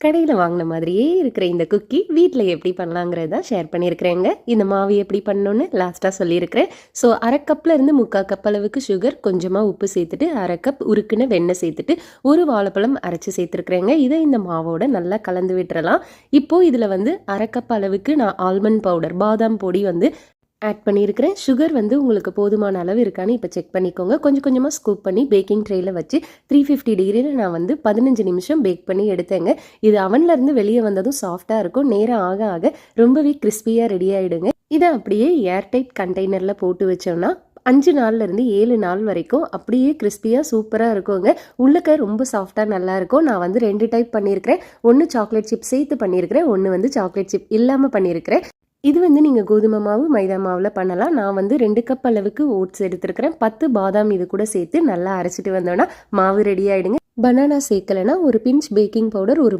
கடையில் வாங்கின மாதிரியே இருக்கிற இந்த குக்கி வீட்டில் எப்படி பண்ணலாங்கிறத ஷேர் பண்ணியிருக்கிறேங்க. இந்த மாவு எப்படி பண்ணணும்னு லாஸ்ட்டாக சொல்லியிருக்கிறேன். ஸோ அரை கப்பில் இருந்து முக்கால் கப் அளவுக்கு சுகர் கொஞ்சமாக உப்பு சேர்த்துட்டு அரை கப் உருக்குன வெண்ணெய் சேர்த்துட்டு ஒரு வாழைப்பழம் அரைச்சி சேர்த்துருக்குறேங்க. இதை இந்த மாவோட நல்லா கலந்து விட்டுறலாம். இப்போது இதில் வந்து அரை கப் அளவுக்கு நான் ஆல்மண்ட் பவுடர் பாதாம் பொடி வந்து ஆட் பண்ணியிருக்கிறேன். சுகர் வந்து உங்களுக்கு போதுமான அளவு இருக்கான்னு இப்போ செக் பண்ணிக்கோங்க. கொஞ்சம் கொஞ்சமாக ஸ்கூப் பண்ணி பேக்கிங் ட்ரேயில் வச்சு த்ரீ ஃபிஃப்டி டிகிரியில் நான் வந்து பதினஞ்சு நிமிஷம் பேக் பண்ணி எடுத்தேங்க. இது அவன்லேருந்து வெளியே வந்ததும் சாஃப்டாக இருக்கும். நேரம் ஆக ஆக ரொம்பவே கிறிஸ்பியாக ரெடி ஆகிடுங்க இதை அப்படியே ஏர்டைட் கண்டெய்னரில் போட்டு வச்சோம்னா அஞ்சு நாள்லேருந்து ஏழு நாள் வரைக்கும் அப்படியே கிறிஸ்பியாக சூப்பராக இருக்குங்க. உள்ளக்க ரொம்ப சாஃப்டாக நல்லாயிருக்கும் நான் வந்து ரெண்டு டைப் பண்ணியிருக்கிறேன். ஒன்று சாக்லேட் சிப் சேர்த்து பண்ணியிருக்கிறேன். ஒன்று வந்து சாக்லேட் சிப் இல்லாமல் பண்ணியிருக்கிறேன். இது வந்து நீங்கள் கோதுமை மாவு மைதா மாவில் பண்ணலாம். நான் வந்து ரெண்டு கப் அளவுக்கு ஓட்ஸ் எடுத்துருக்கிறேன். பத்து பாதாம் இது கூட சேர்த்து நல்லா அரைச்சிட்டு வந்தோன்னா மாவு ரெடி ஆகிடுங்க பனானா சேர்க்கலைன்னா ஒரு பிஞ்ச் பேக்கிங் பவுடர் ஒரு